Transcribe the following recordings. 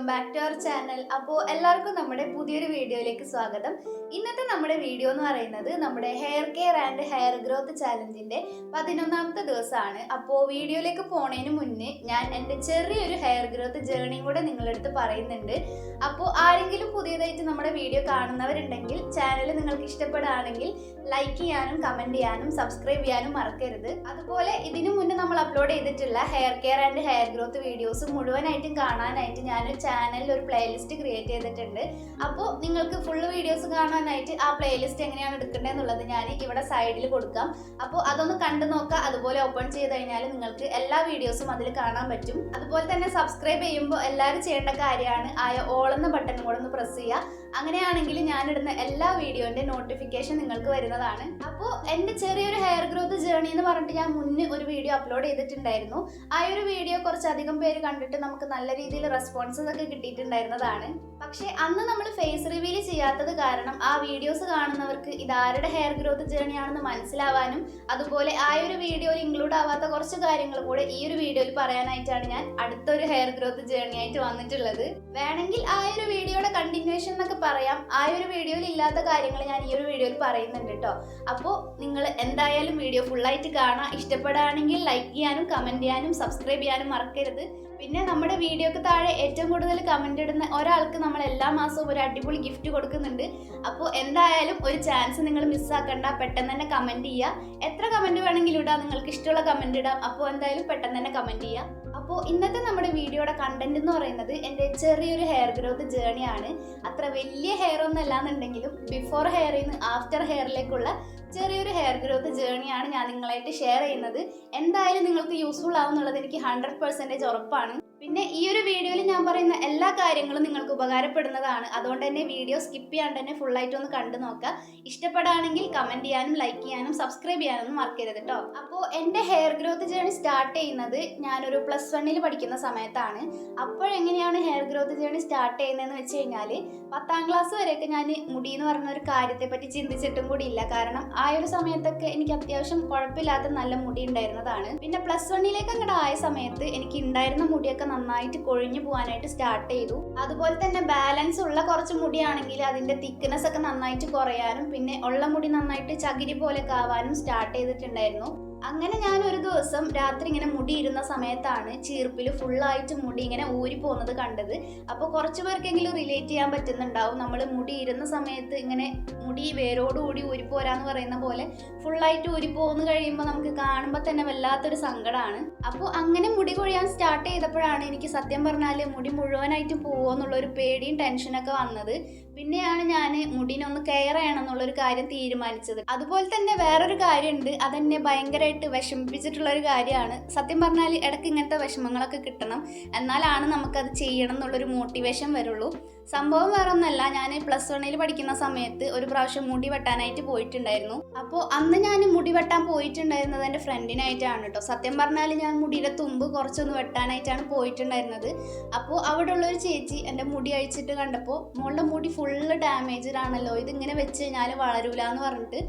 Welcome back to our channel അപ്പോൾ എല്ലാവർക്കും നമ്മുടെ പുതിയൊരു വീഡിയോയിലേക്ക് സ്വാഗതം. ഇന്നത്തെ നമ്മുടെ വീഡിയോ എന്ന് പറയുന്നത് നമ്മുടെ hair care and hair growth ചാലഞ്ചിന്റെ പതിനൊന്നാമത്തെ ദിവസമാണ്. അപ്പോൾ വീഡിയോയിലേക്ക് പോണതിന് മുന്നേ ഞാൻ എന്റെ ചെറിയൊരു ഹെയർ ഗ്രോത്ത് ജേണിയും കൂടെ നിങ്ങളടുത്ത് പറയുന്നുണ്ട്. അപ്പോൾ ആരെങ്കിലും പുതിയതായിട്ട് നമ്മുടെ വീഡിയോ കാണുന്നവരുണ്ടെങ്കിൽ ചാനൽ നിങ്ങൾക്ക് ഇഷ്ടപ്പെടുകയാണെങ്കിൽ ലൈക്ക് ചെയ്യാനും കമന്റ് ചെയ്യാനും സബ്സ്ക്രൈബ് ചെയ്യാനും മറക്കരുത്. അതുപോലെ ഇതിനു മുന്നേ നമ്മൾ അപ്ലോഡ് ചെയ്തിട്ടുള്ള hair care and hair growth videos മുഴുവനായിട്ടും കാണാനായിട്ട് ഞാനൊരു ചാനലിൽ ഒരു പ്ലേലിസ്റ്റ് ക്രിയേറ്റ് ചെയ്തിട്ടുണ്ട്. അപ്പോൾ നിങ്ങൾക്ക് ഫുൾ വീഡിയോസ് കാണാനായിട്ട് ആ പ്ലേലിസ്റ്റ് എങ്ങനെയാണ് എടുക്കേണ്ടതെന്നുള്ളത് ഞാൻ ഇവിടെ സൈഡിൽ കൊടുക്കാം. അപ്പോൾ അതൊന്ന് കണ്ടു നോക്കുക അതുപോലെ ഓപ്പൺ ചെയ്ത് കഴിഞ്ഞാൽ നിങ്ങൾക്ക് എല്ലാ വീഡിയോസും അതിൽ കാണാൻ പറ്റും. അതുപോലെ തന്നെ സബ്സ്ക്രൈബ് ചെയ്യുമ്പോൾ എല്ലാവരും ചെയ്യേണ്ട കാര്യമാണ് ആയ ഓളെന്ന ബട്ടൺ കൂടെ ഒന്ന് പ്രസ് ചെയ്യുക അങ്ങനെയാണെങ്കിൽ ഞാനിടുന്ന എല്ലാ വീഡിയോന്റെ നോട്ടിഫിക്കേഷൻ നിങ്ങൾക്ക് വരുന്നതാണ്. അപ്പോൾ എന്റെ ചെറിയൊരു ഹെയർ ഗ്രോത്ത് ജേർണി എന്ന് പറഞ്ഞിട്ട് ഞാൻ മുന്നേ ഒരു വീഡിയോ അപ്ലോഡ് ചെയ്തിട്ടുണ്ടായിരുന്നു. ആ ഒരു വീഡിയോ കുറച്ചധികം പേര് കണ്ടിട്ട് നമുക്ക് നല്ല രീതിയിൽ റെസ്പോൺസസ് ഒക്കെ കിട്ടിയിട്ടുണ്ടായിരുന്നതാണ്. പക്ഷെ അന്ന് നമ്മൾ ഫേസ് റിവീൽ ചെയ്യാത്തത് കാരണം ആ വീഡിയോസ് കാണുന്നവർക്ക് ഇത് ആരുടെ ഹെയർ ഗ്രോത്ത് ജേണി ആണെന്ന് മനസ്സിലാവാനും അതുപോലെ ആ ഒരു വീഡിയോയിൽ ഇൻക്ലൂഡ് ആവാത്ത കുറച്ച് കാര്യങ്ങൾ കൂടെ ഈ ഒരു വീഡിയോയിൽ പറയാനായിട്ടാണ് ഞാൻ അടുത്തൊരു ഹെയർ ഗ്രോത്ത് ജേണി ആയിട്ട് വന്നിട്ടുള്ളത്. വേണമെങ്കിൽ ആ ഒരു വീഡിയോയുടെ കണ്ടിന്യൂഷൻ എന്നൊക്കെ പറയാം. ആ ഒരു വീഡിയോയിൽ ഇല്ലാത്ത കാര്യങ്ങൾ ഞാൻ ഈ ഒരു വീഡിയോയിൽ പറയുന്നുണ്ട് കേട്ടോ അപ്പോൾ നിങ്ങൾ എന്തായാലും വീഡിയോ ഫുള്ളായിട്ട് കാണാം. ഇഷ്ടപ്പെടുകയാണെങ്കിൽ ലൈക്ക് ചെയ്യാനും കമന്റ് ചെയ്യാനും സബ്സ്ക്രൈബ് ചെയ്യാനും മറക്കരുത്. പിന്നെ നമ്മുടെ വീഡിയോക്ക് താഴെ ഏറ്റവും കൂടുതൽ കമന്റ് ഇടുന്ന ഒരാൾക്ക് നമ്മൾ എല്ലാ മാസവും ഒരു അടിപൊളി ഗിഫ്റ്റ് കൊടുക്കുന്നുണ്ട്. അപ്പോൾ എന്തായാലും ഒരു ചാൻസ് നിങ്ങൾ മിസ്സാക്കണ്ട പെട്ടെന്ന് തന്നെ കമന്റ് ചെയ്യുക എത്ര കമന്റ് വേണമെങ്കിലും ഇടാം. നിങ്ങൾക്ക് ഇഷ്ടമുള്ള കമന്റ് ഇടാം. അപ്പോൾ എന്തായാലും പെട്ടെന്ന് തന്നെ കമന്റ് ചെയ്യുക അപ്പോൾ ഇന്നത്തെ നമ്മുടെ വീഡിയോയുടെ കണ്ടന്റ് എന്ന് പറയുന്നത് എന്റെ ചെറിയൊരു ഹെയർ ഗ്രോത്ത് ജേണിയാണ് അത്ര വലിയ ഹെയർ ഒന്നും അല്ലാന്നുണ്ടെങ്കിലും ബിഫോർ ഹെയറിൽ നിന്ന് ആഫ്റ്റർ ഹെയറിലേക്കുള്ള ചെറിയൊരു ഹെയർ ഗ്രോത്ത് ജേണിയാണ് ഞാൻ നിങ്ങളായിട്ട് ഷെയർ ചെയ്യുന്നത്. എന്തായാലും നിങ്ങൾക്ക് യൂസ്ഫുൾ ആവും എന്നുള്ളത് എനിക്ക് ഹൺഡ്രഡ് പെർസെന്റേജ് ഉറപ്പാണ്. പിന്നെ ഈ ഒരു വീഡിയോയിൽ ഞാൻ പറയുന്ന എല്ലാ കാര്യങ്ങളും നിങ്ങൾക്ക് ഉപകാരപ്പെടുന്നതാണ്. അതുകൊണ്ട് തന്നെ വീഡിയോ സ്കിപ്പ് ചെയ്യാണ്ട് തന്നെ ഫുള്ളായിട്ട് ഒന്ന് കണ്ടു നോക്കുക. ഇഷ്ടപ്പെടുകയാണെങ്കിൽ കമന്റ് ചെയ്യാനും ലൈക്ക് ചെയ്യാനും സബ്സ്ക്രൈബ് ചെയ്യാനൊന്നും മറക്കരുത് കേട്ടോ അപ്പോൾ എന്റെ ഹെയർ ഗ്രോത്ത് ജേണി സ്റ്റാർട്ട് ചെയ്യുന്നത് ഞാനൊരു പ്ലസ് വണ്ണിൽ പഠിക്കുന്ന സമയത്താണ്. അപ്പോഴെങ്ങനെയാണ് ഹെയർ ഗ്രോത്ത് ജേണി സ്റ്റാർട്ട് ചെയ്യുന്നതെന്ന് വെച്ച് കഴിഞ്ഞാൽ പത്താം ക്ലാസ് വരെയൊക്കെ ഞാൻ മുടി എന്ന് പറഞ്ഞ ഒരു കാര്യത്തെപ്പറ്റി ചിന്തിച്ചിട്ടും കൂടി ഇല്ല. കാരണം ആ ഒരു സമയത്തൊക്കെ എനിക്ക് അത്യാവശ്യം കുഴപ്പമില്ലാത്ത നല്ല മുടി ഉണ്ടായിരുന്നതാണ്. പിന്നെ പ്ലസ് വണ്ണിലേക്ക് അങ്ങോട്ട് ആയ സമയത്ത് എനിക്ക് ഉണ്ടായിരുന്ന മുടിയൊക്കെ നന്നായിട്ട് കൊഴിഞ്ഞു പോകാനായിട്ട് സ്റ്റാർട്ട് ചെയ്തു. അതുപോലെ തന്നെ ബാലൻസ് ഉള്ള കുറച്ച് മുടിയാണെങ്കിൽ അതിന്റെ തിക്നെസ് ഒക്കെ നന്നായിട്ട് കുറയാനും പിന്നെ ഉള്ള മുടി നന്നായിട്ട് ചകിരി പോലെ ആവാനും സ്റ്റാർട്ട് ചെയ്തിട്ടുണ്ടായിരുന്നു. അങ്ങനെ ഞാൻ ഒരു ദിവസം രാത്രി ഇങ്ങനെ മുടി ഇരുന്ന സമയത്താണ് ചീർപ്പിൽ ഫുള്ളായിട്ട് മുടി ഇങ്ങനെ ഊരി പോകുന്നത് കണ്ടത്. അപ്പോൾ കുറച്ച് പേർക്കെങ്കിലും റിലേറ്റ് ചെയ്യാൻ പറ്റുന്നുണ്ടാവും. നമ്മൾ മുടി ഇരുന്ന സമയത്ത് ഇങ്ങനെ മുടി വേരോടുകൂടി ഊരിപ്പോരാന്ന് പറയുന്ന പോലെ ഫുള്ളായിട്ട് ഊരിപ്പോന്ന് കഴിയുമ്പോൾ നമുക്ക് കാണുമ്പോൾ തന്നെ വല്ലാത്തൊരു സങ്കടമാണ് അപ്പോൾ അങ്ങനെ മുടി കൊഴിയാൻ സ്റ്റാർട്ട് ചെയ്തപ്പോഴാണ് എനിക്ക് സത്യം പറഞ്ഞാൽ മുടി മുഴുവനായിട്ട് പോകുമോ എന്നുള്ളൊരു പേടിയും ടെൻഷനൊക്കെ വന്നത്. പിന്നെയാണ് ഞാൻ മുടിനൊന്ന് കെയർ ചെയ്യണം എന്നുള്ളൊരു കാര്യം തീരുമാനിച്ചത്. അതുപോലെ തന്നെ വേറൊരു കാര്യമുണ്ട്. അതെന്നെ ഭയങ്കരമായിട്ട് വിഷമിപ്പിച്ചിട്ടുള്ള ഒരു കാര്യമാണ്. സത്യം പറഞ്ഞാൽ ഇടയ്ക്ക് ഇങ്ങനത്തെ വിഷമങ്ങളൊക്കെ കിട്ടണം. എന്നാലാണ് നമുക്കത് ചെയ്യണം എന്നുള്ളൊരു മോട്ടിവേഷൻ വരുള്ളൂ. സംഭവം വേറെ ഒന്നല്ല ഞാൻ പ്ലസ് വണ്ണിൽ പഠിക്കുന്ന സമയത്ത് ഒരു പ്രാവശ്യം മുടി വെട്ടാനായിട്ട് പോയിട്ടുണ്ടായിരുന്നു. അപ്പോൾ അന്ന് ഞാൻ മുടി വെട്ടാൻ പോയിട്ടുണ്ടായിരുന്നത് എന്റെ ഫ്രണ്ടിനായിട്ടാണ് കേട്ടോ സത്യം പറഞ്ഞാൽ ഞാൻ മുടിയുടെ തുമ്പ് കുറച്ചൊന്ന് വെട്ടാനായിട്ടാണ് പോയിട്ടുണ്ടായിരുന്നത്. അപ്പോൾ അവിടെ ഉള്ളൊരു ചേച്ചി എന്റെ മുടി അഴിച്ചിട്ട് കണ്ടപ്പോൾ മോളുടെ മുടി ഫുള്ള് ഡാമേജ്ഡ് ആണല്ലോ. ഇതിങ്ങനെ വെച്ച് കഴിഞ്ഞാൽ വളരൂല എന്ന് പറഞ്ഞിട്ട്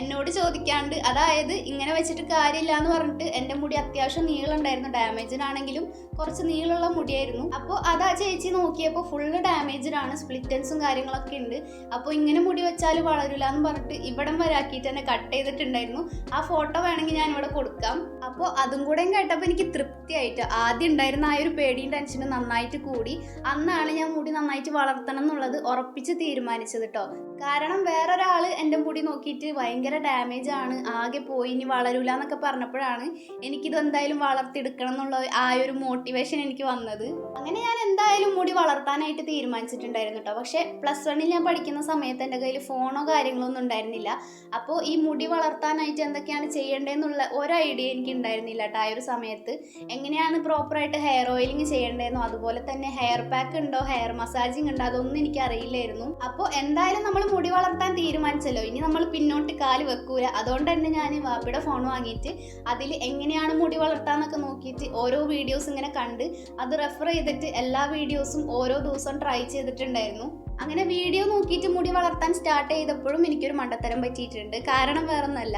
എന്നോട് ചോദിക്കാണ്ട് അതായത് ഇങ്ങനെ വെച്ചിട്ട് കാര്യമില്ല എന്ന് പറഞ്ഞിട്ട് എന്റെ മുടി അത്യാവശ്യം നീളുണ്ടായിരുന്നു ഡാമേജിനാണെങ്കിലും കുറച്ച് നീളമുള്ള മുടിയായിരുന്നു. അപ്പോൾ അത് ആ ചേച്ചി നോക്കിയപ്പോൾ ഫുള്ള് ഡാമേജ്ഡ് ആണ് സ്പ്ലിറ്റൻസും കാര്യങ്ങളൊക്കെ ഉണ്ട്. അപ്പോൾ ഇങ്ങനെ മുടി വെച്ചാൽ വളരില്ല എന്ന് പറഞ്ഞിട്ട് ഇവിടം വരെ ആക്കിയിട്ട് തന്നെ കട്ട് ചെയ്തിട്ടുണ്ടായിരുന്നു. ആ ഫോട്ടോ വേണമെങ്കിൽ ഞാൻ ഇവിടെ കൊടുക്കാം. അപ്പോൾ അതും കൂടെ കേട്ടപ്പോൾ എനിക്ക് തൃപ്തിയായിട്ട് ആദ്യം ഉണ്ടായിരുന്ന ആ ഒരു പേടിയും ടെൻഷനും നന്നായിട്ട് കൂടി. അന്നാണ് ഞാൻ മുടി നന്നായിട്ട് വളർത്തണം എന്നുള്ളത് ഉറപ്പിച്ച് തീരുമാനിച്ചത് കേട്ടോ കാരണം വേറൊരാൾ എന്റെ മുടി നോക്കിയിട്ട് ഭയങ്കര ഡാമേജ് ആണ് ആകെ പോയി ഇനി വളരൂല എന്നൊക്കെ പറഞ്ഞപ്പോഴാണ് എനിക്കിത് എന്തായാലും വളർത്തിയെടുക്കണം എന്നുള്ള ആ ഒരു മോട്ടിവേഷൻ എനിക്ക് വന്നത്. അങ്ങനെ ഞാൻ എന്തായാലും മുടി വളർത്താനായിട്ട് തീരുമാനിച്ചിട്ടുണ്ടായിരുന്നു കേട്ടോ പക്ഷേ പ്ലസ് വണ്ണിൽ ഞാൻ പഠിക്കുന്ന സമയത്ത് എന്റെ കയ്യിൽ ഫോണോ കാര്യങ്ങളോ ഒന്നും ഉണ്ടായിരുന്നില്ല. അപ്പോൾ ഈ മുടി വളർത്താനായിട്ട് എന്തൊക്കെയാണ് ചെയ്യേണ്ടതെന്നുള്ള ഒരു ഐഡിയ എനിക്ക് ഉണ്ടായിരുന്നില്ല കേട്ടോ ആ ഒരു സമയത്ത്. എങ്ങനെയാണ് പ്രോപ്പറായിട്ട് ഹെയർ ഓയിലിംഗ് ചെയ്യേണ്ടതെന്നോ അതുപോലെ തന്നെ ഹെയർ പാക്ക് ഉണ്ടോ ഹെയർ മസാജിങ് ഉണ്ടോ അതൊന്നും എനിക്ക് അറിയില്ലായിരുന്നു അപ്പോൾ എന്തായാലും നമ്മൾ മുടി വളർത്താൻ തീരുമാനിച്ചല്ലോ. ഇനി നമ്മൾ പിന്നോട്ട് കാൽ വെക്കൂല. അതുകൊണ്ട് തന്നെ ഞാൻ വാപ്പിയുടെ ഫോൺ വാങ്ങിയിട്ട് അതിൽ എങ്ങനെയാണ് മുടി വളർത്താന്നൊക്കെ നോക്കിയിട്ട് ഓരോ വീഡിയോസ് ഇങ്ങനെ കണ്ട് അത് റെഫർ ചെയ്തിട്ട് എല്ലാ വീഡിയോസും ഓരോ ദിവസവും ട്രൈ ചെയ്തിട്ടുണ്ടായിരുന്നു. അങ്ങനെ വീഡിയോ നോക്കിയിട്ട് മുടി വളർത്താൻ സ്റ്റാർട്ട് ചെയ്തപ്പോഴും എനിക്കൊരു മണ്ടത്തരം പറ്റിയിട്ടുണ്ട്. കാരണം വേറൊന്നല്ല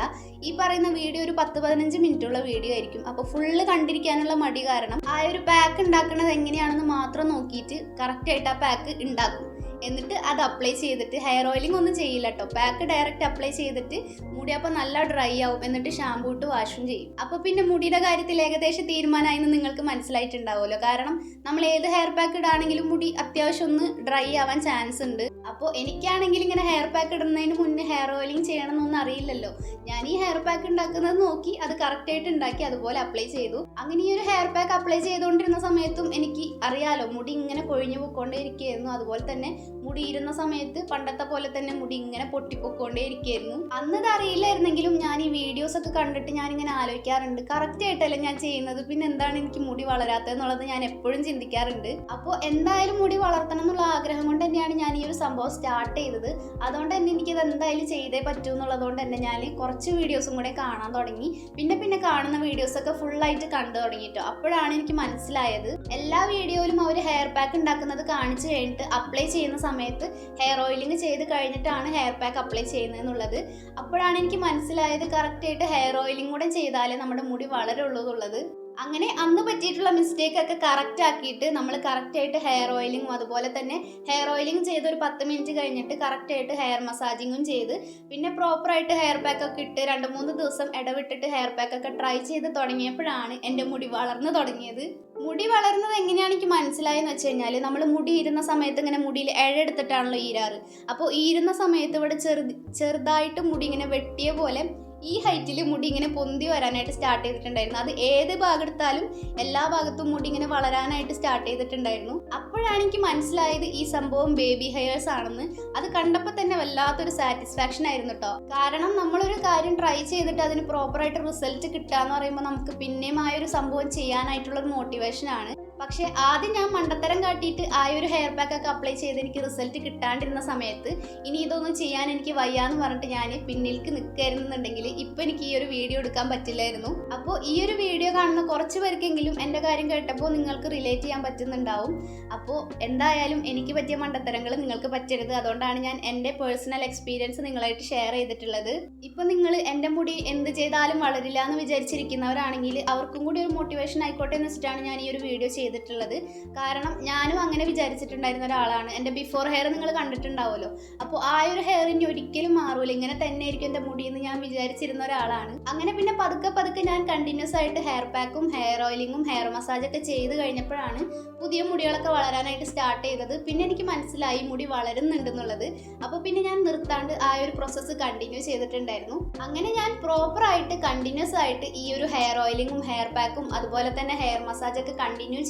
ഈ പറയുന്ന വീഡിയോ ഒരു പത്ത് പതിനഞ്ച് മിനിറ്റുള്ള വീഡിയോ ആയിരിക്കും. അപ്പോൾ ഫുള്ള് കണ്ടിരിക്കാനുള്ള മടി കാരണം ആ ഒരു പാക്ക് ഉണ്ടാക്കുന്നത് എങ്ങനെയാണെന്ന് മാത്രം നോക്കിയിട്ട് കറക്റ്റായിട്ട് ആ പാക്ക് ഉണ്ടാക്കും. എന്നിട്ട് അത് അപ്ലൈ ചെയ്തിട്ട് ഹെയർ ഓയിലിംഗ് ഒന്നും ചെയ്യില്ല കേട്ടോ പാക്ക് ഡയറക്റ്റ് അപ്ലൈ ചെയ്തിട്ട് മുടി അപ്പോൾ നല്ല ഡ്രൈ ആവും. എന്നിട്ട് ഷാമ്പൂ ഇട്ട് വാഷും ചെയ്യും. അപ്പോൾ പിന്നെ മുടിയുടെ കാര്യത്തിൽ ഏകദേശം തീരുമാനമായി എന്ന് നിങ്ങൾക്ക് മനസ്സിലായിട്ടുണ്ടാവുമല്ലോ. കാരണം നമ്മൾ ഏത് ഹെയർ പാക്ക് ഇടാണെങ്കിലും മുടി അത്യാവശ്യം ഒന്ന് ഡ്രൈ ആവാൻ ചാൻസ് ഉണ്ട്. അപ്പോൾ എനിക്കാണെങ്കിൽ ഇങ്ങനെ ഹെയർ പാക്ക് ഇടുന്നതിന് മുന്നേ ഹെയർ ഓയിലിംഗ് ചെയ്യണമെന്നൊന്നും അറിയില്ലല്ലോ. ഞാൻ ഈ ഹെയർ പാക്ക് ഉണ്ടാക്കുന്നത് നോക്കി അത് കറക്റ്റായിട്ട് ഉണ്ടാക്കി അതുപോലെ അപ്ലൈ ചെയ്തു. അങ്ങനെ ഈ ഒരു ഹെയർ പാക്ക് അപ്ലൈ ചെയ്തുകൊണ്ടിരുന്ന സമയത്തും എനിക്ക് അറിയാലോ മുടി ഇങ്ങനെ കൊഴിഞ്ഞു പൊക്കോണ്ടേ ഇരിക്കുകയായിരുന്നു അതുപോലെ തന്നെ മുടി ഇരുന്ന സമയത്ത് പണ്ടത്തെ പോലെ തന്നെ മുടി ഇങ്ങനെ പൊട്ടിപ്പൊക്കോണ്ടേ ഇരിക്കുകയായിരുന്നു അന്ന് ഇത് അറിയില്ലായിരുന്നെങ്കിലും ഞാൻ ഈ വീഡിയോസ് ഒക്കെ കണ്ടിട്ട് ഞാൻ ഇങ്ങനെ ആലോചിക്കാറുണ്ട്. കറക്റ്റ് ആയിട്ടല്ലേ ഞാൻ ചെയ്യുന്നത്? പിന്നെ എന്താണ് എനിക്ക് മുടി വളരാത്തത് എന്നുള്ളത് ഞാൻ എപ്പോഴും ചിന്തിക്കാറുണ്ട്. അപ്പോൾ എന്തായാലും മുടി വളർത്തണം എന്നുള്ള ആഗ്രഹം കൊണ്ട് തന്നെയാണ് ഞാൻ ഈ ഒരു സംഭവം സ്റ്റാർട്ട് ചെയ്തത്. അതുകൊണ്ട് തന്നെ എനിക്കത് എന്തായാലും ചെയ്തേ പറ്റൂ എന്നുള്ളതുകൊണ്ട് തന്നെ ഞാൻ കുറച്ച് വീഡിയോസും കൂടെ കാണാൻ തുടങ്ങി. പിന്നെ പിന്നെ കാണുന്ന വീഡിയോസൊക്കെ ഫുള്ളായിട്ട് കണ്ടു തുടങ്ങിയിട്ടോ അപ്പോഴാണ് എനിക്ക് മനസ്സിലായത്. എല്ലാ വീഡിയോയിലും അവർ ഹെയർ പാക്ക് ഉണ്ടാക്കുന്നത് കാണിച്ചു കഴിഞ്ഞിട്ട് അപ്ലൈ ചെയ്യുന്ന സമയത്ത് ഹെയർ ഓയിലിംഗ് ചെയ്ത് കഴിഞ്ഞിട്ടാണ് ഹെയർ പാക്ക് അപ്ലൈ ചെയ്യുന്നത് എന്നുള്ളത്. അപ്പോഴാണ് എനിക്ക് മനസ്സിലായത് കറക്റ്റായിട്ട് ഹെയർ ഓയിലിംഗ് കൂടെ ചെയ്താലേ നമ്മുടെ മുടി വളരുള്ളൂ എന്നുള്ളത്. അങ്ങനെ അന്ന് പറ്റിയിട്ടുള്ള മിസ്റ്റേക്ക് ഒക്കെ കറക്റ്റ് ആക്കിയിട്ട് നമ്മൾ കറക്റ്റ് ആയിട്ട് ഹെയർ ഓയിലിങ്ങും അതുപോലെ തന്നെ ഹെയർ ഓയിലിംഗ് ചെയ്ത് ഒരു പത്ത് മിനിറ്റ് കഴിഞ്ഞിട്ട് കറക്റ്റ് ആയിട്ട് ഹെയർ മസാജിങ്ങും ചെയ്ത് പിന്നെ പ്രോപ്പറായിട്ട് ഹെയർ പാക്ക് ഒക്കെ ഇട്ട് രണ്ട് മൂന്ന് ദിവസം ഇടവിട്ടിട്ട് ഹെയർ പാക്ക് ഒക്കെ ട്രൈ ചെയ്ത് തുടങ്ങിയപ്പോഴാണ് എന്റെ മുടി വളർന്നു തുടങ്ങിയത്. മുടി വളരുന്നത് എങ്ങനെയാണ് എനിക്ക് മനസ്സിലായെന്ന് വെച്ച് കഴിഞ്ഞാൽ നമ്മൾ മുടി ഇരുന്ന സമയത്ത് ഇങ്ങനെ മുടിയിൽ ഇഴയെടുത്തിട്ടാണല്ലോ ഈരാറ്. അപ്പോൾ ഈരുന്ന സമയത്ത് ഇവിടെ ചെറു ചെറുതായിട്ട് മുടി ഇങ്ങനെ വെട്ടിയ പോലെ ഈ ഹൈറ്റിൽ മുടി ഇങ്ങനെ പൊന്തി വരാനായിട്ട് സ്റ്റാർട്ട് ചെയ്തിട്ടുണ്ടായിരുന്നു. അത് ഏത് ഭാഗം എടുത്താലും എല്ലാ ഭാഗത്തും മുടി ഇങ്ങനെ വളരാനായിട്ട് സ്റ്റാർട്ട് ചെയ്തിട്ടുണ്ടായിരുന്നു. അപ്പോഴാണ് എനിക്ക് മനസ്സിലായത് ഈ സംഭവം ബേബി ഹെയർസ് ആണെന്ന്. അത് കണ്ടപ്പോൾ തന്നെ വല്ലാത്തൊരു സാറ്റിസ്ഫാക്ഷൻ ആയിരുന്നു കേട്ടോ കാരണം നമ്മളൊരു കാര്യം ട്രൈ ചെയ്തിട്ട് അതിന് പ്രോപ്പറായിട്ട് റിസൾട്ട് കിട്ടുക എന്ന് പറയുമ്പോൾ നമുക്ക് പിന്നെയും ആ ഒരു സംഭവം ചെയ്യാനായിട്ടുള്ള ഒരു മോട്ടിവേഷൻ ആണ്. പക്ഷേ ആദ്യം ഞാൻ മണ്ടത്തരം കാട്ടിയിട്ട് ആ ഒരു ഹെയർ പാക്ക് ഒക്കെ അപ്ലൈ ചെയ്ത് എനിക്ക് റിസൾട്ട് കിട്ടാണ്ടിരുന്ന സമയത്ത് ഇനി ഇതൊന്നും ചെയ്യാൻ എനിക്ക് വയ്യാന്ന് പറഞ്ഞിട്ട് ഞാൻ പിന്നിലേക്ക് നിൽക്കായിരുന്നുണ്ടെങ്കിൽ ഇപ്പൊ എനിക്ക് ഈ ഒരു വീഡിയോ എടുക്കാൻ പറ്റില്ലായിരുന്നു. അപ്പോൾ ഈ ഒരു വീഡിയോ കാണുന്ന കുറച്ച് പേർക്കെങ്കിലും എന്റെ കാര്യം കേട്ടപ്പോൾ നിങ്ങൾക്ക് റിലേറ്റ് ചെയ്യാൻ പറ്റുന്നുണ്ടാവും. അപ്പോൾ എന്തായാലും എനിക്ക് പറ്റിയ മണ്ടത്തരങ്ങൾ നിങ്ങൾക്ക് പറ്റരുത്. അതുകൊണ്ടാണ് ഞാൻ എന്റെ പേഴ്സണൽ എക്സ്പീരിയൻസ് നിങ്ങളായിട്ട് ഷെയർ ചെയ്തിട്ടുള്ളത്. ഇപ്പൊ നിങ്ങൾ എന്റെ മുടി എന്ത് ചെയ്താലും വളരില്ല എന്ന് വിചാരിച്ചിരിക്കുന്നവരാണെങ്കിൽ അവർക്കും കൂടി ഒരു മോട്ടിവേഷൻ ആയിക്കോട്ടെ എന്ന് വെച്ചിട്ടാണ് ഞാൻ ഈ ഒരു വീഡിയോ ചെയ്തിട്ടുള്ളത്. കാരണം ഞാനും അങ്ങനെ വിചാരിച്ചിട്ടുണ്ടായിരുന്ന ഒരാളാണ്. എന്റെ ബിഫോർ ഹെയർ നിങ്ങൾ കണ്ടിട്ടുണ്ടാവുമല്ലോ. അപ്പോൾ ആ ഒരു ഹെയർ ഇനി ഒരിക്കലും മാറൂല. ഇങ്ങനെ തന്നെ ആയിരിക്കും എന്റെ മുടി എന്ന് ഞാൻ വിചാരിച്ചിരുന്ന ഒരാളാണ്. അങ്ങനെ പിന്നെ പതുക്കെ പതുക്കെ ഞാൻ കണ്ടിന്യൂസ് ആയിട്ട് ഹെയർ പാക്കും ഹെയർ ഓയിലിങ്ങും ഹെയർ മസാജൊക്കെ ചെയ്ത് കഴിഞ്ഞപ്പോഴാണ് പുതിയ മുടികളൊക്കെ വളരാനായിട്ട് സ്റ്റാർട്ട് ചെയ്തത്. പിന്നെ എനിക്ക് മനസ്സിലായി മുടി വളരുന്നുണ്ടെന്നുള്ളത് അപ്പോൾ പിന്നെ ഞാൻ നിർത്താണ്ട് ആ ഒരു പ്രോസസ്സ് കണ്ടിന്യൂ ചെയ്തിട്ടുണ്ടായിരുന്നു. അങ്ങനെ ഞാൻ പ്രോപ്പറായിട്ട് കണ്ടിന്യൂസ് ആയിട്ട് ഈ ഒരു ഹെയർ ഓയിലിങ്ങും ഹെയർ പാക്കും അതുപോലെ തന്നെ ഹെയർ മസാജൊക്കെ കണ്ടിന്യൂ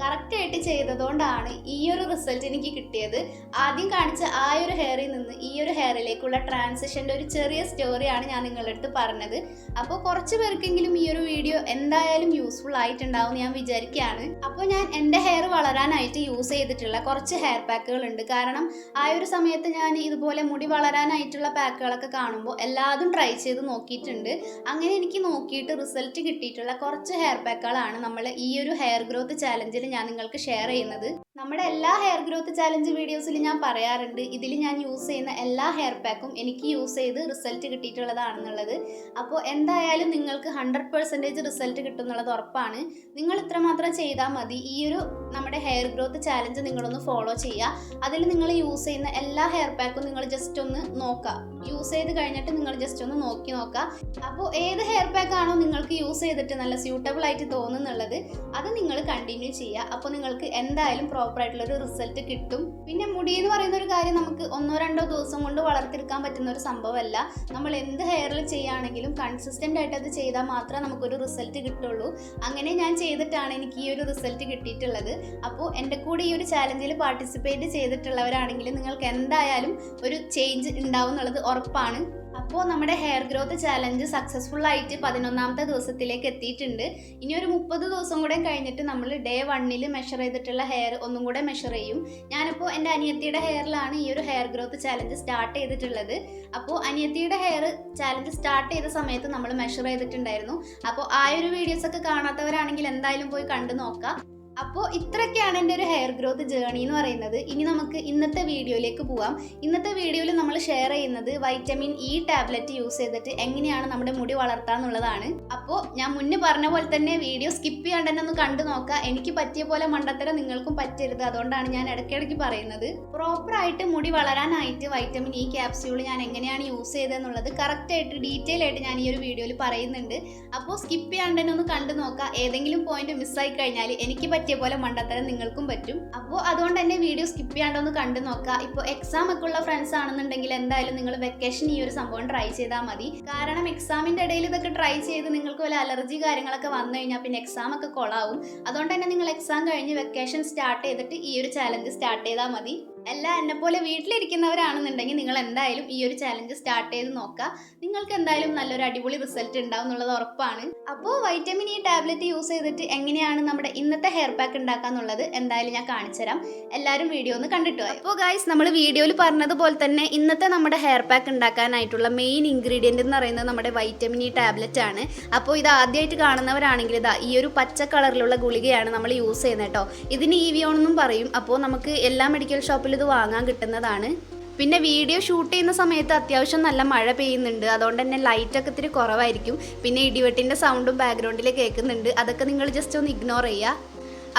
കറക്റ്റായിട്ട് ചെയ്തതുകൊണ്ടാണ് ഈ ഒരു റിസൾട്ട് എനിക്ക് കിട്ടിയത്. ആദ്യം കാണിച്ച ആ ഒരു ഹെയറിൽ നിന്ന് ഈ ഒരു ഹെയറിലേക്കുള്ള ട്രാൻസിഷന്റെ ഒരു ചെറിയ സ്റ്റോറിയാണ് ഞാൻ നിങ്ങളുടെ അടുത്ത് പറഞ്ഞത്. അപ്പോൾ കുറച്ച് പേർക്കെങ്കിലും ഈ ഒരു വീഡിയോ എന്തായാലും യൂസ്ഫുൾ ആയിട്ടുണ്ടാവും ഞാൻ വിചാരിക്കുകയാണ്. അപ്പോൾ ഞാൻ എന്റെ ഹെയർ വളരാനായിട്ട് യൂസ് ചെയ്തിട്ടുള്ള കുറച്ച് ഹെയർ പാക്കുകൾ ഉണ്ട്. കാരണം ആ ഒരു സമയത്ത് ഞാൻ ഇതുപോലെ മുടി വളരാനായിട്ടുള്ള പാക്കുകളൊക്കെ കാണുമ്പോൾ എല്ലാതും ട്രൈ ചെയ്ത് നോക്കിയിട്ടുണ്ട്. അങ്ങനെ എനിക്ക് നോക്കിയിട്ട് റിസൾട്ട് കിട്ടിയിട്ടുള്ള കുറച്ച് ഹെയർ പാക്കുകളാണ് നമ്മൾ ഈ ഒരു ഹെയർ ഗ്രോത്ത് ചാലഞ്ചിൽ ഞാൻ നിങ്ങൾക്ക് ഷെയർ ചെയ്യുന്നത്. നമ്മുടെ എല്ലാ ഹെയർ ഗ്രോത്ത് ചാലഞ്ച് വീഡിയോസിൽ ഞാൻ പറയാറുണ്ട്. ഇതിൽ ഞാൻ യൂസ് ചെയ്യുന്ന എല്ലാ ഹെയർ പാക്കും എനിക്ക് യൂസ് ചെയ്ത് റിസൾട്ട് കിട്ടിയിട്ടുള്ളതാണെന്നുള്ളത്. അപ്പോൾ എന്തായാലും നിങ്ങൾക്ക് ഹൺഡ്രഡ് പെർസെന്റേജ് റിസൾട്ട് കിട്ടുന്നുള്ളത് ഉറപ്പാണ്. നിങ്ങൾ ഇത്രമാത്രം ചെയ്താൽ മതി. ഈ ഒരു നമ്മുടെ ഹെയർ ഗ്രോത്ത് ചാലഞ്ച് നിങ്ങളൊന്ന് ഫോളോ ചെയ്യുക അതിൽ നിങ്ങൾ യൂസ് ചെയ്യുന്ന എല്ലാ ഹെയർ പാക്കും നിങ്ങൾ ജസ്റ്റ് ഒന്ന് നോക്കുക യൂസ് ചെയ്ത് കഴിഞ്ഞിട്ട് നിങ്ങൾ ജസ്റ്റ് ഒന്ന് നോക്കി നോക്കുക അപ്പോൾ ഏത് ഹെയർ പാക്ക് ആണോ നിങ്ങൾക്ക് യൂസ് ചെയ്തിട്ട് നല്ല സ്യൂട്ടബിൾ ആയിട്ട് തോന്നുന്നുള്ളത് അത് നിങ്ങൾ കണ്ടിന്യൂ ചെയ്യുക അപ്പോൾ നിങ്ങൾക്ക് എന്തായാലും പ്രോപ്പർ ആയിട്ടുള്ള ഒരു റിസൾട്ട് കിട്ടും. പിന്നെ മുടി എന്ന് പറയുന്ന ഒരു കാര്യം നമുക്ക് ഒന്നോ രണ്ടോ ദിവസം കൊണ്ട് വളർത്തിയെടുക്കാൻ പറ്റുന്ന ഒരു സംഭവമല്ല. നമ്മൾ എന്ത് ഹെയറിൽ ചെയ്യുകയാണെങ്കിലും കൺസിസ്റ്റന്റ് ആയിട്ട് അത് ചെയ്താൽ മാത്രമേ നമുക്കൊരു റിസൾട്ട് കിട്ടുള്ളൂ. അങ്ങനെ ഞാൻ ചെയ്തിട്ടാണ് എനിക്ക് ഈ ഒരു റിസൾട്ട് കിട്ടിയിട്ടുള്ളത്. അപ്പോൾ എന്റെ കൂടെ ഈ ഒരു ചാലഞ്ചിൽ പാർട്ടിസിപ്പേറ്റ് ചെയ്തിട്ടുള്ളവരാണെങ്കിൽ നിങ്ങൾക്ക് എന്തായാലും ഒരു ചേഞ്ച് ഉണ്ടാവും എന്നുള്ളത് ഉറപ്പാണ്. അപ്പോൾ നമ്മുടെ ഹെയർ ഗ്രോത്ത് ചാലഞ്ച് സക്സസ്ഫുൾ ആയിട്ട് പതിനൊന്നാമത്തെ ദിവസത്തിലേക്ക് എത്തിയിട്ടുണ്ട്. ഇനി ഒരു മുപ്പത് ദിവസം കൂടെ കഴിഞ്ഞിട്ട് നമ്മൾ ഡേ വണ്ണിൽ മെഷർ ചെയ്തിട്ടുള്ള ഹെയർ ഒന്നും കൂടെ മെഷർ ചെയ്യും. ഞാനിപ്പോൾ എന്റെ അനിയത്തിയുടെ ഹെയറിലാണ് ഈ ഒരു ഹെയർ ഗ്രോത്ത് ചാലഞ്ച് സ്റ്റാർട്ട് ചെയ്തിട്ടുള്ളത്. അപ്പോൾ അനിയത്തിയുടെ ഹെയർ ചാലഞ്ച് സ്റ്റാർട്ട് ചെയ്ത സമയത്ത് നമ്മൾ മെഷർ ചെയ്തിട്ടുണ്ടായിരുന്നു. അപ്പോൾ ആ ഒരു വീഡിയോസ് ഒക്കെ കാണാത്തവരാണെങ്കിൽ എന്തായാലും പോയി കണ്ടു നോക്കാം. അപ്പോൾ ഇത്രയൊക്കെയാണ് എന്റെ ഒരു ഹെയർ ഗ്രോത്ത് ജേണി എന്ന് പറയുന്നത്. ഇനി നമുക്ക് ഇന്നത്തെ വീഡിയോയിലേക്ക് പോവാം. ഇന്നത്തെ വീഡിയോയിൽ നമ്മൾ ഷെയർ ചെയ്യുന്നത് വൈറ്റമിൻ ഇ ടാബ്ലറ്റ് യൂസ് ചെയ്തിട്ട് എങ്ങനെയാണ് നമ്മുടെ മുടി വളർത്താന്നുള്ളതാണ് അപ്പോൾ ഞാൻ മുന്നേ പറഞ്ഞ പോലെ തന്നെ വീഡിയോ സ്കിപ്പ് ചെയ്യാണ്ട് തന്നെ ഒന്ന് കണ്ടു നോക്കുക എനിക്ക് പറ്റിയ പോലെ മണ്ടത്തരം നിങ്ങൾക്കും പറ്റരുത്. അതുകൊണ്ടാണ് ഞാൻ ഇടയ്ക്കിടയ്ക്ക് പറയുന്നത്. പ്രോപ്പറായിട്ട് മുടി വളരാനായിട്ട് വൈറ്റമിൻ ഇ ക്യാപ്സ്യൂൾ ഞാൻ എങ്ങനെയാണ് യൂസ് ചെയ്തതെന്നുള്ളത് കറക്റ്റായിട്ട് ഡീറ്റെയിൽ ആയിട്ട് ഞാൻ ഈ ഒരു വീഡിയോയിൽ പറയുന്നുണ്ട്. അപ്പോൾ സ്കിപ്പ് ചെയ്യാണ്ട് തന്നെ ഒന്ന് കണ്ടു നോക്കുക ഏതെങ്കിലും പോയിന്റ് മിസ്സായി കഴിഞ്ഞാൽ എനിക്ക് പറ്റിയ പോലെ മണ്ടത്തരം നിങ്ങൾക്കും പറ്റും. അപ്പോൾ അതുകൊണ്ട് തന്നെ വീഡിയോ സ്കിപ്പ് ചെയ്യാണ്ടൊന്ന് കണ്ടു നോക്കുക ഇപ്പോൾ എക്സാം ഒക്കെ ഉള്ള ഫ്രണ്ട്സ് ആണെന്നുണ്ടെങ്കിൽ എന്തായാലും നിങ്ങൾ വെക്കേഷൻ ഈ ഒരു സംഭവം ട്രൈ ചെയ്താൽ മതി. കാരണം എക്സാമിന്റെ ഇടയിൽ ഇതൊക്കെ ട്രൈ ചെയ്ത് നിങ്ങൾക്ക് വല്ല അലർജി കാര്യങ്ങളൊക്കെ വന്നു കഴിഞ്ഞാൽ പിന്നെ എക്സാം ഒക്കെ കൊളാവും. അതുകൊണ്ട് തന്നെ നിങ്ങൾ എക്സാം കഴിഞ്ഞ് വെക്കേഷൻ സ്റ്റാർട്ട് ചെയ്തിട്ട് ഈ ഒരു ചാലഞ്ച് സ്റ്റാർട്ട് ചെയ്താൽ മതി. അല്ല എന്നെ പോലെ വീട്ടിലിരിക്കുന്നവരാണെന്നുണ്ടെങ്കിൽ നിങ്ങൾ എന്തായാലും ഈ ഒരു ചാലഞ്ച് സ്റ്റാർട്ട് ചെയ്ത് നോക്കുക. നിങ്ങൾക്ക് എന്തായാലും നല്ലൊരു അടിപൊളി റിസൾട്ട് ഉണ്ടാവും എന്നുള്ളത് ഉറപ്പാണ്. അപ്പോൾ വൈറ്റമിൻ ഇ ടാബ്ലറ്റ് യൂസ് ചെയ്തിട്ട് എങ്ങനെയാണ് നമ്മുടെ ഇന്നത്തെ ഹെയർ പാക്ക് ഉണ്ടാക്കാന്നുള്ളത് എന്തായാലും ഞാൻ കാണിച്ചുതരാം എല്ലാവരും വീഡിയോ ഒന്ന് കണ്ടിട്ട് അപ്പോൾ ഗൈസ് നമ്മൾ വീഡിയോയിൽ പറഞ്ഞതുപോലെ തന്നെ ഇന്നത്തെ നമ്മുടെ ഹെയർ പാക്ക് ഉണ്ടാക്കാനായിട്ടുള്ള മെയിൻ ഇൻഗ്രീഡിയന്റ് എന്ന് പറയുന്നത് നമ്മുടെ വൈറ്റമിൻ ഇ ടാബ്ലറ്റ് ആണ്. അപ്പോൾ ഇത് ആദ്യമായിട്ട് കാണുന്നവരാണെങ്കിൽ ഇതാ ഈ ഒരു പച്ച കളറിലുള്ള ഗുളികയാണ് നമ്മൾ യൂസ് ചെയ്യുന്നത് കേട്ടോ. ഇതിന് ഇവിയോൺ എന്നും പറയും. അപ്പോൾ നമുക്ക് എല്ലാ മെഡിക്കൽ ഷോപ്പിലും ഇത് വാങ്ങാൻ കിട്ടുന്നതാണ്. പിന്നെ വീഡിയോ ഷൂട്ട് ചെയ്യുന്ന സമയത്ത് അത്യാവശ്യം നല്ല മഴ പെയ്യുന്നുണ്ട്. അതുകൊണ്ട് തന്നെ ലൈറ്റൊക്കെ ഇത്തിരി കുറവായിരിക്കും. പിന്നെ ഇടിവെട്ടിന്റെ സൗണ്ടും ബാക്ക്ഗ്രൗണ്ടിൽ കേൾക്കുന്നുണ്ട്. അതൊക്കെ നിങ്ങൾ ജസ്റ്റ് ഒന്ന് ഇഗ്നോർ ചെയ്യുക.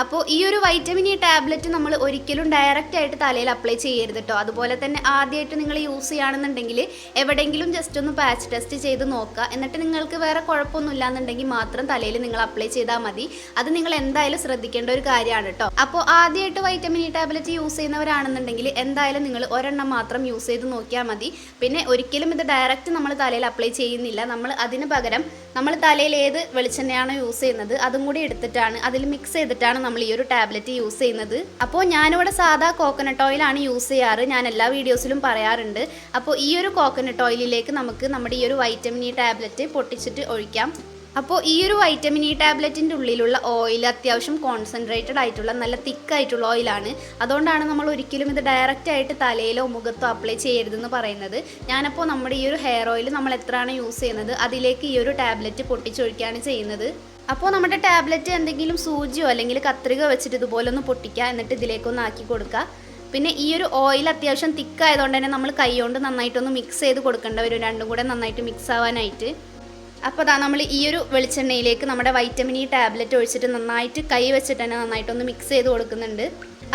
അപ്പോൾ ഈ ഒരു വൈറ്റമിൻ ഇ ടാബ്ലറ്റ് നമ്മൾ ഒരിക്കലും ഡയറക്റ്റ് ആയിട്ട് തലയിൽ അപ്ലൈ ചെയ്യരുത് കേട്ടോ അതുപോലെ തന്നെ ആദ്യമായിട്ട് നിങ്ങൾ യൂസ് ചെയ്യുകയാണെന്നുണ്ടെങ്കിൽ എവിടെയെങ്കിലും ജസ്റ്റ് ഒന്ന് പാച്ച് ടെസ്റ്റ് ചെയ്ത് നോക്കുക. എന്നിട്ട് നിങ്ങൾക്ക് വേറെ കുഴപ്പമൊന്നും ഇല്ലാന്നുണ്ടെങ്കിൽ മാത്രം തലയിൽ നിങ്ങൾ അപ്ലൈ ചെയ്താൽ മതി. അത് നിങ്ങൾ എന്തായാലും ശ്രദ്ധിക്കേണ്ട ഒരു കാര്യമാണ് കേട്ടോ അപ്പോൾ ആദ്യമായിട്ട് വൈറ്റമിൻ ഇ ടാബ്ലറ്റ് യൂസ് ചെയ്യുന്നവരാണെന്നുണ്ടെങ്കിൽ എന്തായാലും നിങ്ങൾ ഒരെണ്ണം മാത്രം യൂസ് ചെയ്ത് നോക്കിയാൽ മതി. പിന്നെ ഒരിക്കലും ഇത് ഡയറക്റ്റ് നമ്മൾ തലയിൽ അപ്ലൈ ചെയ്യുന്നില്ല. നമ്മൾ അതിന് പകരം നമ്മൾ തലയിൽ ഏത് വെളിച്ചെണ്ണയാണോ യൂസ് ചെയ്യുന്നത് അതും കൂടി എടുത്തിട്ടാണ് അതിൽ മിക്സ് ചെയ്തിട്ടാണ് നമ്മൾ ഈ ഒരു ടാബ്ലറ്റ് യൂസ് ചെയ്യുന്നത്. അപ്പോൾ ഞാനിവിടെ സാധാ കോക്കനട്ട് ഓയിലാണ് യൂസ് ചെയ്യാറ്. ഞാൻ എല്ലാ വീഡിയോസിലും പറയാറുണ്ട്. അപ്പോൾ ഈ ഒരു കോക്കനട്ട് ഓയിലിലേക്ക് നമുക്ക് നമ്മുടെ ഈ ഒരു വൈറ്റമിൻ ഇ ടാബ്ലറ്റ് പൊട്ടിച്ചിട്ട് ഒഴിക്കാം. അപ്പോൾ ഈ ഒരു വൈറ്റമിൻ ഇ ടാബ്ലറ്റിന്റെ ഉള്ളിലുള്ള ഓയിൽ അത്യാവശ്യം കോൺസെൻട്രേറ്റഡ് ആയിട്ടുള്ള നല്ല തിക്കായിട്ടുള്ള ഓയിലാണ് അതുകൊണ്ടാണ് നമ്മൾ ഒരിക്കലും ഇത് ഡയറക്റ്റ് ആയിട്ട് തലയിലോ മുഖത്തോ അപ്ലൈ ചെയ്യരുതെന്ന് പറയുന്നത്. ഞാനപ്പോൾ നമ്മുടെ ഈ ഒരു ഹെയർ ഓയിൽ നമ്മൾ എത്രയാണ് യൂസ് ചെയ്യുന്നത് അതിലേക്ക് ഈ ഒരു ടാബ്ലറ്റ് പൊട്ടിച്ചൊഴിക്കുകയാണ് ചെയ്യുന്നത്. അപ്പോൾ നമ്മുടെ ടാബ്ലറ്റ് എന്തെങ്കിലും സൂചിയോ അല്ലെങ്കിൽ കത്രിക വെച്ചിട്ട് ഇതുപോലെ ഒന്ന് പൊട്ടിക്കുക എന്നിട്ട് ഇതിലേക്കൊന്ന് ആക്കി കൊടുക്കുക പിന്നെ ഈ ഒരു ഓയിൽ അത്യാവശ്യം തിക്കായതുകൊണ്ട് തന്നെ നമ്മൾ കൈ കൊണ്ട് നന്നായിട്ടൊന്ന് മിക്സ് ചെയ്ത് കൊടുക്കേണ്ട വരും രണ്ടും കൂടെ നന്നായിട്ട് മിക്സ് ആവാനായിട്ട്. അപ്പോൾ അതാ നമ്മൾ ഈ ഒരു വെളിച്ചെണ്ണയിലേക്ക് നമ്മുടെ വൈറ്റമിൻ ഇ ടാബ്ലറ്റ് ഒഴിച്ചിട്ട് നന്നായിട്ട് കൈ വെച്ചിട്ട് തന്നെ നന്നായിട്ടൊന്ന് മിക്സ് ചെയ്ത് കൊടുക്കുന്നുണ്ട്.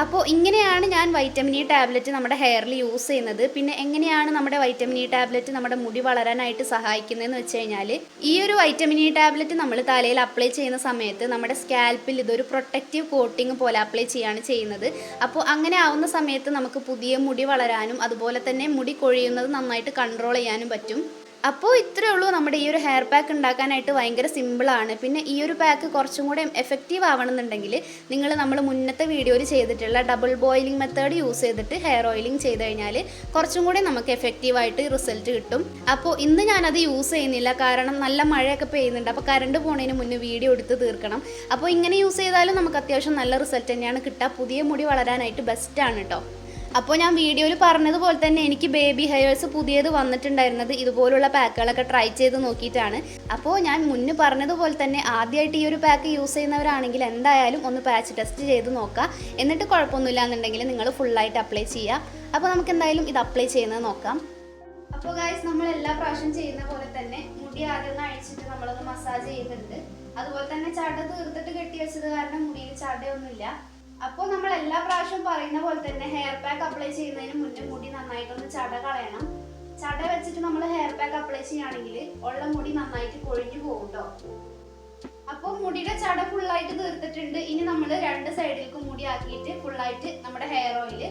അപ്പോൾ ഇങ്ങനെയാണ് ഞാൻ വൈറ്റമിൻ ഇ ടാബ്ലറ്റ് നമ്മുടെ ഹെയറിൽ യൂസ് ചെയ്യുന്നത്. പിന്നെ എങ്ങനെയാണ് നമ്മുടെ വൈറ്റമിൻ ഇ ടാബ്ലറ്റ് നമ്മുടെ മുടി വളരാനായിട്ട് സഹായിക്കുന്നതെന്ന് വെച്ച് കഴിഞ്ഞാൽ ഈ ഒരു വൈറ്റമിൻ ഇ ടാബ്ലറ്റ് നമ്മൾ തലയിൽ അപ്ലൈ ചെയ്യുന്ന സമയത്ത് നമ്മുടെ സ്കാൽപ്പിൽ ഇതൊരു പ്രൊട്ടക്റ്റീവ് കോട്ടിംഗ് പോലെ അപ്ലൈ ചെയ്യുകയാണ് ചെയ്യുന്നത്. അപ്പോൾ അങ്ങനെ ആവുന്ന സമയത്ത് നമുക്ക് പുതിയ മുടി വളരാനും അതുപോലെ തന്നെ മുടി കൊഴിയുന്നത് നന്നായിട്ട് കൺട്രോൾ ചെയ്യാനും പറ്റും. അപ്പോൾ ഇത്രയേ ഉള്ളൂ നമ്മുടെ ഈ ഒരു ഹെയർ പാക്ക് ഉണ്ടാക്കാനായിട്ട് ഭയങ്കര സിമ്പിളാണ് പിന്നെ ഈ ഒരു പാക്ക് കുറച്ചും കൂടെ എഫക്റ്റീവ് ആവണമെന്നുണ്ടെങ്കിൽ നിങ്ങൾ നമ്മൾ മുന്നത്തെ വീഡിയോയിൽ ചെയ്തിട്ടുള്ള ഡബിൾ ബോയിലിംഗ് മെത്തേഡ് യൂസ് ചെയ്തിട്ട് ഹെയർ ഓയിലിംഗ് ചെയ്ത് കഴിഞ്ഞാൽ കുറച്ചും കൂടെ നമുക്ക് എഫക്റ്റീവായിട്ട് റിസൾട്ട് കിട്ടും. അപ്പോൾ ഇന്ന് ഞാനത് യൂസ് ചെയ്യുന്നില്ല. കാരണം നല്ല മഴയൊക്കെ പെയ്യുന്നുണ്ട്. അപ്പോൾ കറണ്ട് പോണതിന് മുന്നേ വീഡിയോ എടുത്ത് തീർക്കണം. അപ്പോൾ ഇങ്ങനെ യൂസ് ചെയ്താലും നമുക്ക് അത്യാവശ്യം നല്ല റിസൾട്ട് തന്നെയാണ്. കിട്ടുക പുതിയ മുടി വളരാനായിട്ട് ബെസ്റ്റാണ് കേട്ടോ അപ്പോൾ ഞാൻ വീഡിയോയിൽ പറഞ്ഞതുപോലെ തന്നെ എനിക്ക് ബേബി ഹെയർസ് പുതിയത് വന്നിട്ടുണ്ടായിരുന്നത് ഇതുപോലുള്ള പാക്കുകളൊക്കെ ട്രൈ ചെയ്ത് നോക്കിയിട്ടാണ്. അപ്പോൾ ഞാൻ മുന്നേ പറഞ്ഞതുപോലെ തന്നെ ആദ്യമായിട്ട് ഈ ഒരു പാക്ക് യൂസ് ചെയ്യുന്നവരാണെങ്കിൽ എന്തായാലും ഒന്ന് പാച്ച് ടെസ്റ്റ് ചെയ്ത് നോക്കുക എന്നിട്ട് കുഴപ്പമൊന്നുമില്ല എന്നുണ്ടെങ്കിൽ നിങ്ങൾ ഫുള്ളായിട്ട് അപ്ലൈ ചെയ്യുക അപ്പോൾ നമുക്ക് എന്തായാലും ഇത് അപ്ലൈ ചെയ്യുന്നത് നോക്കാം. അപ്പോൾ ഗായ്സ് നമ്മൾ എല്ലാ പ്രാവശ്യം ചെയ്യുന്ന പോലെ തന്നെ മുടി ആദ്യം ഒന്ന് അഴിച്ചിട്ട് നമ്മളൊന്ന് മസാജ് ചെയ്യുന്നുണ്ട്. അതുപോലെ തന്നെ ചട തീർത്തിട്ട് കെട്ടി വെച്ചത് കാരണം മുടിയിൽ ചടയൊന്നുമില്ല. അപ്പോൾ നമ്മൾ എല്ലാ പ്രാവശ്യവും പറയുന്ന പോലെ തന്നെ ഹെയർ പാക്ക് അപ്ലൈ ചെയ്യുന്നതിന് മുന്നേ മുടി നന്നായിട്ടൊന്ന് ചട കളയണം. ചട വെച്ചിട്ട് നമ്മൾ ഹെയർ പാക്ക് അപ്ലൈ ചെയ്യുകയാണെങ്കിൽ ഉള്ള മുടി നന്നായിട്ട് കൊഴിഞ്ഞു പോകും കേട്ടോ അപ്പോൾ മുടിയുടെ ചട ഫുള്ളായിട്ട് തീർത്തിട്ടുണ്ട്. ഇനി നമ്മൾ രണ്ട് സൈഡിലേക്കും മുടി ആക്കിയിട്ട് ഫുള്ളായിട്ട് നമ്മുടെ ഹെയർ ഓയിൽ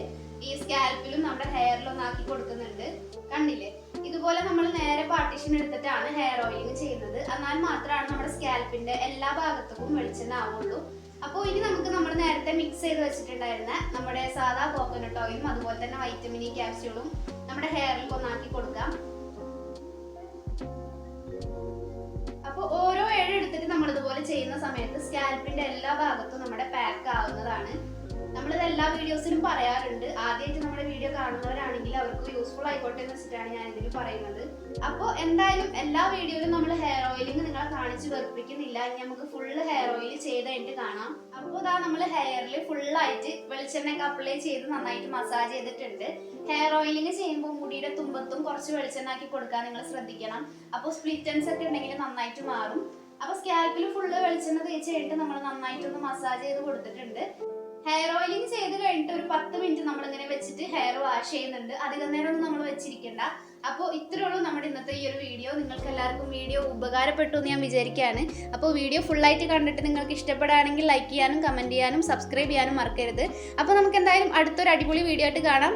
ഈ സ്കാൽപ്പിലും നമ്മുടെ ഹെയറിലും ആക്കി കൊടുക്കുന്നുണ്ട്. കണ്ടില്ലേ? ഇതുപോലെ നമ്മൾ നേരെ പാർട്ടീഷൻ എടുത്തിട്ടാണ് ഹെയർ ഓയിലിംഗ് ചെയ്യുന്നത്. എന്നാൽ മാത്രമാണ് നമ്മുടെ സ്കാൽപ്പിന്റെ എല്ലാ ഭാഗത്തേക്കും വെളിച്ചെണ്ണ ആവുള്ളൂ. അപ്പോൾ ഇനി നമുക്ക് നമ്മൾ നേരത്തെ മിക്സ് ചെയ്ത് വെച്ചിട്ടുണ്ടായിരുന്ന നമ്മുടെ സാധാ കോക്കനട്ട് ഓയിലും അതുപോലെ തന്നെ വൈറ്റമിൻ ഇ ക്യാപ്സ്യൂളും നമ്മുടെ ഹെയറിൽ ഒന്നാക്കി കൊടുക്കാം. അപ്പോൾ ഓരോ ഏഴ് എടുത്തിട്ട് നമ്മൾ ഇതുപോലെ ചെയ്യുന്ന സമയത്ത് സ്കാൽപ്പിന്റെ എല്ലാ ഭാഗത്തും നമ്മുടെ പാക്ക് ആവുന്നതാണ്. നമ്മളിത് എല്ലാ വീഡിയോസിലും പറയാറുണ്ട്. ആദ്യമായിട്ട് നമ്മുടെ വീഡിയോ കാണുന്നവരാണെങ്കിൽ അവർക്ക് യൂസ്ഫുൾ ആയിക്കോട്ടെ എന്ന് വെച്ചിട്ടാണ് ഞാൻ ഇതിൽ പറയുന്നത്. അപ്പോൾ എന്തായാലും എല്ലാ വീഡിയോയിലും നമ്മൾ ഹെയർ ഓയിലിംഗ് നിങ്ങളെ കാണിച്ച് വെറുപ്പിക്കുന്നില്ല. ഇനി നമുക്ക് ഫുള്ള് ഹെയർ ഓയിൽ ചെയ്തായിട്ട് കാണാം. അപ്പോൾ ഇതാ നമ്മൾ ഹെയറിൽ ഫുള്ളായിട്ട് വെളിച്ചെണ്ണയൊക്കെ അപ്ലൈ ചെയ്ത് നന്നായിട്ട് മസാജ് ചെയ്തിട്ടുണ്ട്. ഹെയർ ഓയിലിംഗ് ചെയ്യുമ്പോൾ മുടിയുടെ തുമ്പത്തും കുറച്ച് വെളിച്ചെണ്ണ ആക്കി കൊടുക്കാൻ നിങ്ങൾ ശ്രദ്ധിക്കണം. അപ്പോൾ സ്പ്ലിറ്റൻസ് ഒക്കെ ഉണ്ടെങ്കിൽ നന്നായിട്ട് മാറും. അപ്പോൾ സ്കാൽപ്പിൽ ഫുള്ള് വെളിച്ചെണ്ണ തേച്ച് കഴിഞ്ഞിട്ട് നമ്മൾ നന്നായിട്ടൊന്ന് മസാജ് ചെയ്ത് കൊടുത്തിട്ടുണ്ട്. ഹെയർ ഓയിലിംഗ് ചെയ്ത് കഴിഞ്ഞിട്ട് ഒരു പത്ത് മിനിറ്റ് നമ്മൾ ഇങ്ങനെ വെച്ചിട്ട് ഹെയർ വാഷ് ചെയ്യുന്നുണ്ട്. അധികം നേരം ഒന്നും നമ്മൾ വെച്ചിരിക്കണ്ട. അപ്പോൾ ഇത്രേ ഉള്ളൂ നമ്മുടെ ഇന്നത്തെ ഈ ഒരു വീഡിയോ നിങ്ങൾക്ക് എല്ലാവർക്കും വീഡിയോ ഉപകാരപ്പെട്ടു എന്ന് ഞാൻ വിചാരിക്കുകയാണ്. അപ്പോൾ വീഡിയോ ഫുള്ളായിട്ട് കണ്ടിട്ട് നിങ്ങൾക്ക് ഇഷ്ടപ്പെടുകയാണെങ്കിൽ ലൈക്ക് ചെയ്യാനും കമന്റ് ചെയ്യാനും സബ്സ്ക്രൈബ് ചെയ്യാനും മറക്കരുത്. അപ്പോൾ നമുക്ക് എന്തായാലും അടുത്തൊരു അടിപൊളി വീഡിയോ ആയിട്ട് കാണാം.